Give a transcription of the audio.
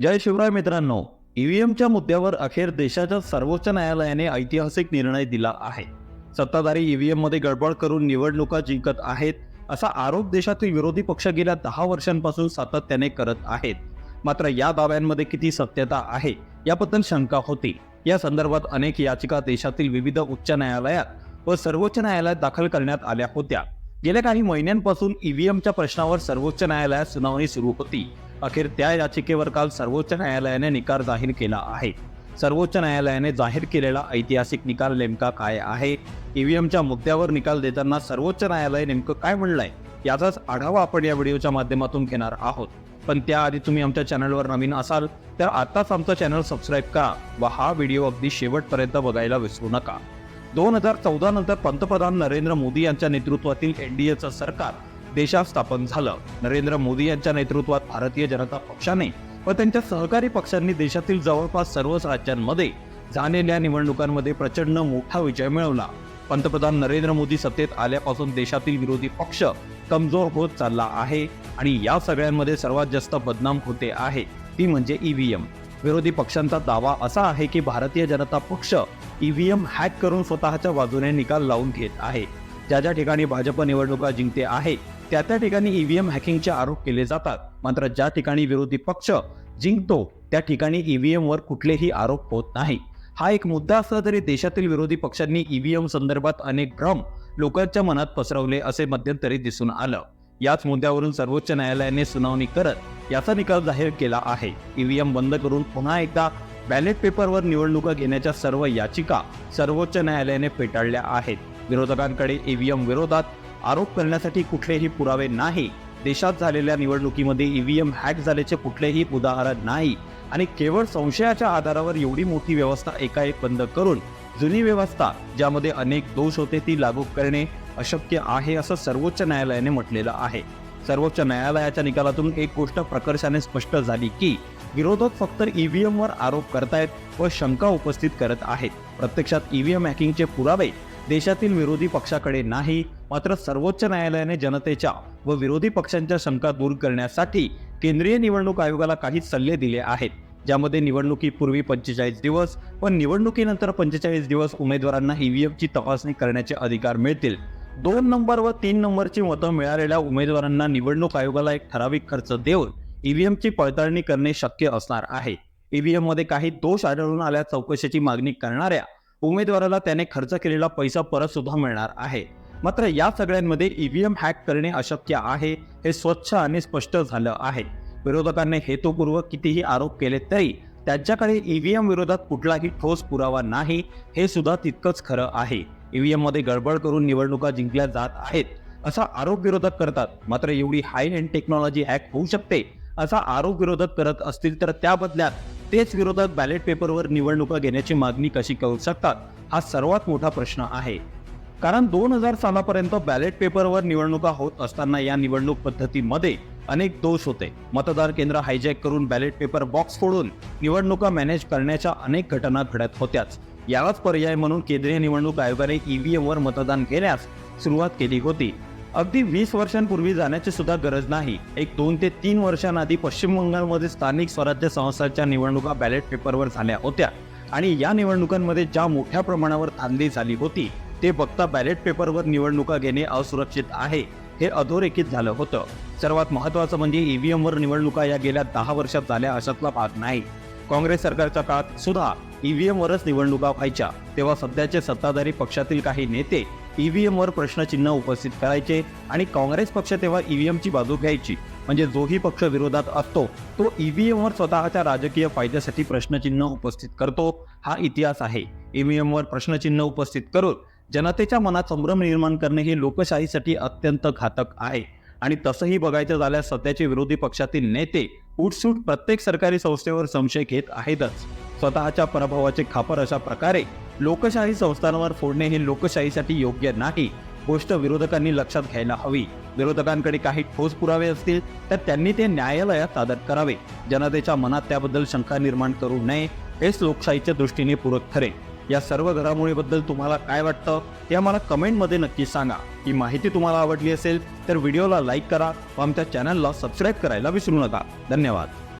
जय शिवराय मित्रांनो ईव्हीएमच्या मुद्द्यावर अखेर देशाच्या सर्वोच्च न्यायालयाने ऐतिहासिक निर्णय दिला आहे. सत्ताधारी ईव्हीएममध्ये गडबड करून निवडणुका जिंकत आहेत असा आरोप देशातील विरोधी पक्ष गेल्या दहा वर्षांपासून सातत्याने करत आहेत. मात्र या दाव्यांमध्ये किती सत्यता आहे याबद्दल शंका होती. या संदर्भात अनेक याचिका देशातील विविध उच्च न्यायालयात व सर्वोच्च न्यायालयात दाखल करण्यात आल्या होत्या. गेल्या काही महिन्यांपासून ईव्हीएमच्या प्रश्नावर सर्वोच्च न्यायालयात सुनावणी सुरू होती. अखेर त्या याचिकेवर काल सर्वोच्च न्यायालयाने निकाल जाहीर केला आहे. सर्वोच्च न्यायालयाने जाहीर केलेला ऐतिहासिक निकाल नेमका काय आहे? ईव्हीएमच्या मुद्द्यावर निकाल देताना सर्वोच्च न्यायालय नेमकं काय म्हणलंय? याचाच आढावा आपण या व्हिडिओच्या माध्यमातून घेणार आहोत. पण त्याआधी तुम्ही आमच्या चॅनलवर नवीन असाल तर आत्ताच आमचं चॅनल सबस्क्राईब करा व हा व्हिडिओ अगदी शेवटपर्यंत बघायला विसरू नका. दोन हजार चौदा नंतर पंतप्रधान नरेंद्र मोदी यांच्या नेतृत्वातील एनडीएचं सरकार देशात स्थापन झालं. नरेंद्र मोदी यांच्या नेतृत्वात भारतीय जनता पक्षाने व त्यांच्या सहकारी पक्षांनी देशातील जवळपास सर्वच राज्यांमध्ये झालेल्या निवडणुकांमध्ये प्रचंड मोठा विजय मिळवला. पंतप्रधान नरेंद्र मोदी सत्तेत आल्यापासून देशातील विरोधी पक्ष कमजोर होत चालला आहे आणि या सगळ्यांमध्ये सर्वात जास्त बदनाम होते आहे. ती म्हणजे ईव्हीएम विरोधी पक्षांचा दावा असा आहे की भारतीय जनता पक्ष ईव्हीएम हॅक करून स्वतःच्या बाजूने निकाल लावून घेत आहे. ज्या ज्या ठिकाणी भाजप निवडणुका जिंकते आहे त्या त्या ठिकाणी ईव्हीएम हॅकिंगचे आरोप केले जातात. मात्र ज्या ठिकाणी विरोधी पक्ष जिंकतो त्या ठिकाणी ईव्हीएमवर कुठलेही आरोप होत नाही. हा एक मुद्दा असला तरी देशातील विरोधी पक्षांनी ईव्हीएम संदर्भात अनेक भ्रम लोकांच्या मनात पसरवले असे मध्यंतरी दिसून आलं. याच मुद्द्यावरून सर्वोच्च न्यायालयाने सुनावणी करत याचा निकाल जाहीर केला आहे. ईव्हीएम बंद करून पुन्हा एकदा बॅलेट पेपरवर निवडणुका घेण्याच्या सर्व याचिका सर्वोच्च न्यायालयाने फेटाळल्या आहेत. विरोधकांकडे ईव्हीएम विरोधात आरोप करण्यासाठी कुठलेही पुरावे नाही. देशात झालेल्या निवडणुकीमध्ये ईव्हीएम हॅक झाल्याचे कुठलेही उदाहरण नाही. आणि केवळ संशयाच्या आधारावर एवढी मोठी व्यवस्था एकाएक बंद करून जुनी व्यवस्था ज्यामध्ये अनेक दोष होते ती लागू करणे अशक्य आहे असं सर्वोच्च न्यायालयाने म्हटलेलं आहे. सर्वोच्च न्यायालयाच्या निकालातून एक गोष्ट प्रकर्षाने स्पष्ट झाली की विरोधक फक्त ईव्हीएमवर आरोप करतायत व शंका उपस्थित करत आहेत. प्रत्यक्षात ईव्हीएम हॅकिंगचे पुरावे देशातील विरोधी पक्षाकडे नाही मात्र सर्वोच्च न्यायालयाने जनतेच्या व विरोधी पक्षांच्या शंका दूर करण्यासाठी केंद्रीय निवडणूक आयोगाला काही सल्ले दिले आहेत. ज्यामध्ये निवडणुकीपूर्वी पंचेचाळीस दिवस व निवडणुकीनंतर पंचेचाळीस दिवस उमेदवारांना ईव्हीएमची तपासणी करण्याचे अधिकार मिळतील. दोन नंबर व तीन नंबरची मतं मिळालेल्या उमेदवारांना निवडणूक आयोगाला एक ठराविक खर्च देऊन ईव्हीएमची पडताळणी करणे शक्य असणार आहे. ईव्हीएममध्ये काही दोष आढळून आल्या चौकशीची मागणी करणाऱ्या उमेदवाराला त्याने खर्च केलेला पैसा परत सुद्धा मिळणार आहे. मात्र या सगळ्यांमध्ये ईव्हीएम हॅक करणे अशक्य आहे हे स्वच्छ आणि स्पष्ट झालं आहे. विरोधकांनी हेतुपूर्वक कितीही आरोप केले तरी त्यांच्याकडे ईव्हीएम विरोधात कुठलाही ठोस पुरावा नाही हे सुद्धा तितकंच खरं आहे. ईव्हीएममध्ये गडबड करून निवडणुका जिंकल्या जात आहेत असा आरोप विरोधक करतात. मात्र एवढी हाय एंड टेक्नॉलॉजी हॅक होऊ शकते असा आरोप विरोधक करत असतील तर त्या बदल्यात तेच विरोधात बॅलेट पेपरवर निवडणुका घेण्याची मागणी कशी करू शकतात हा सर्वात मोठा प्रश्न आहे. कारण दोन हजार सालापर्यंत बॅलेट पेपरवर निवडणुका होत असताना या निवडणूक पद्धतीमध्ये अनेक दोष होते. मतदार केंद्र हायजॅक करून बॅलेट पेपर बॉक्स फोडून निवडणुका मॅनेज करण्याच्या अनेक घटना घडत होत्याच. यालाच पर्याय म्हणून केंद्रीय निवडणूक आयोगाने ईव्हीएमवर मतदान घेण्यास सुरुवात केली होती. अगदी वीस वर्षांपूर्वी जाण्याची सुद्धा गरज नाही. एक दोन ते तीन वर्षांआधी पश्चिम बंगालमध्ये स्थानिक स्वराज्य संस्थांच्या निवडणुका बॅलेट पेपरवर झाल्या होत्या. आणि या निवडणुकांमध्ये ज्या मोठ्या प्रमाणावर धांदली झाली होती ते बघता बॅलेट पेपरवर निवडणुका घेणे असुरक्षित आहे हे अधोरेखित झालं होतं. सर्वात महत्वाचं म्हणजे ईव्हीएमवर निवडणुका या गेल्या दहा वर्षात झाल्या अशातला भाग नाही. काँग्रेस सरकारच्या काळात सुद्धा ईव्हीएमवरच निवडणुका व्हायच्या. तेव्हा सध्याचे सत्ताधारी पक्षातील काही नेते ई व्ही एमवर प्रश्नचिन्ह उपस्थित करायचे आणि काँग्रेस पक्ष तेव्हा ईव्हीएमची बाजू घ्यायची. म्हणजे जोही पक्ष विरोधात असतो तो ई व्ही एमवर स्वतःच्या राजकीय फायद्यासाठी प्रश्नचिन्ह उपस्थित करतो. हा इतिहास आहे. ईव्हीएम एमवर प्रश्नचिन्ह उपस्थित करून जनतेच्या मनात संभ्रम निर्माण करणे हे लोकशाहीसाठी अत्यंत घातक आहे. आणि तसंही बघायचं झाल्यास सध्याचे विरोधी पक्षातील नेते उठसूट प्रत्येक सरकारी संस्थेवर संशय घेत आहेतच. स्वतःच्या पराभवाचे खापर अशा प्रकारे लोकशाही संस्थांवर फोडणे हे लोकशाहीसाठी योग्य नाही. गोष्ट विरोधकांनी लक्षात घ्यायला हवी. विरोधकांकडे काही ठोस पुरावे असतील तर त्यांनी ते न्यायालयात सादर करावे. जनतेच्या मनात त्याबद्दल शंका निर्माण करू नये हेच लोकशाहीच्या दृष्टीने पूरक ठरेल. या सर्व घडामोडीबद्दल तुम्हाला काय वाटतं ते आम्हाला कमेंटमध्ये नक्की सांगा. ही माहिती तुम्हाला आवडली असेल तर व्हिडिओला लाईक करा व आमच्या चॅनलला सबस्क्राईब करायला विसरू नका. धन्यवाद.